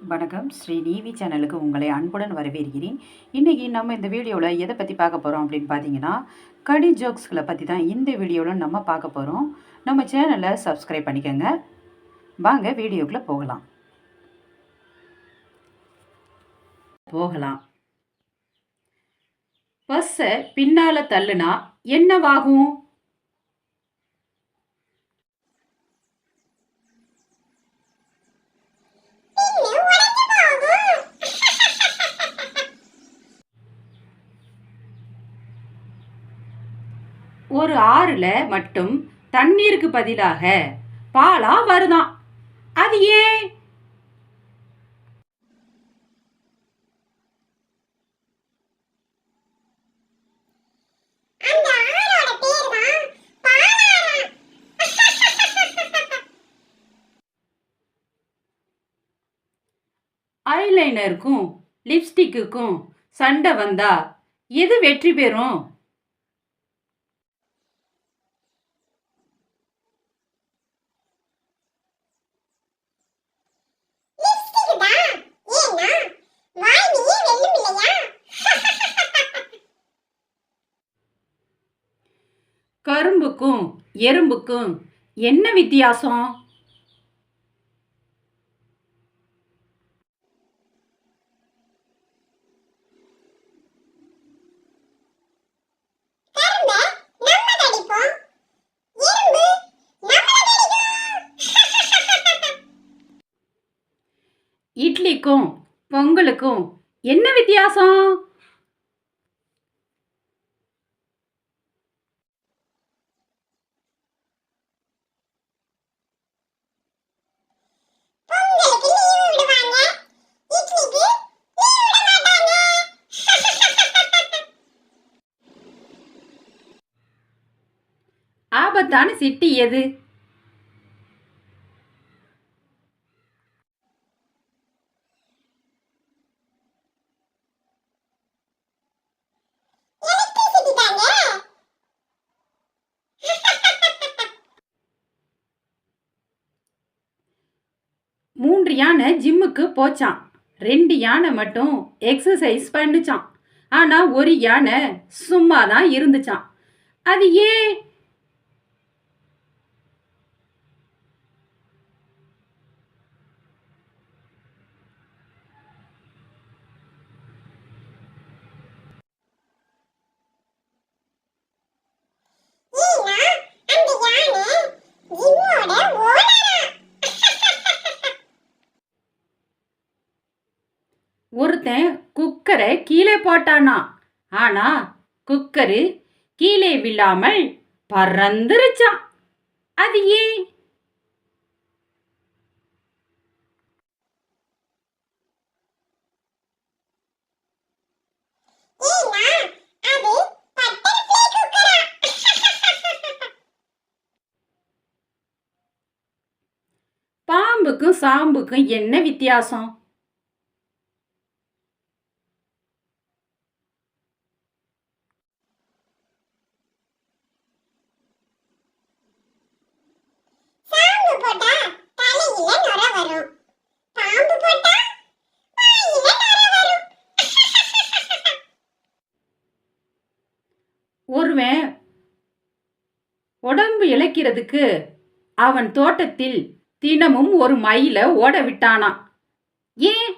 வணக்கம். ஸ்ரீ நீவி சேனலுக்கு உங்களை அன்புடன் வரவேற்கிறேன். இன்றைக்கி நம்ம இந்த வீடியோவில் எதை பற்றி பார்க்க போகிறோம் அப்படின்னு பார்த்தீங்கன்னா கடி ஜோக்ஸ்களை பற்றி தான் இந்த வீடியோவில் நம்ம பார்க்க போகிறோம் நம்ம சேனலை சப்ஸ்கிரைப் பண்ணிக்கோங்க. வாங்க வீடியோக்குள்ளே போகலாம். போகலாம். பஸ்ஸை பின்னால் தள்ளுனா என்னவாகும்? ஒரு ஆறுல மட்டும் தண்ணீருக்கு பதிலாக பாலா வருதாம் அது ஏன்? ஐலைனருக்கும் லிப்ஸ்டிக்குக்கும் சண்டை வந்தா எது வெற்றி பெறும்? கரும்புக்கும் எறும்புக்கும் என்ன வித்தியாசம்? இட்லிக்கும் பொங்கலுக்கும் என்ன வித்தியாசம்? ஆபத்தான சிட்டி எது? மூன்று யானை ஜிம்முக்கு போச்சான் ரெண்டு யானை மட்டும் எக்ஸசைஸ் பண்ணுச்சான் ஆனா ஒரு யானை சும்மா தான் இருந்துச்சான் அது ஏன் ஒருத்தன் குக்கரை கீழே போட்டானா? ஆனா குக்கரு கீழே விழாமல் பறந்துருச்சான். அது ஏன்? பாம்புக்கும் சாம்புக்கும் என்ன வித்தியாசம்? ஒருவன் உடம்பு இழைக்கிறதுக்கு அவன் தோட்டத்தில் தினமும் ஒரு மயில ஓட விட்டானான் ஏன்?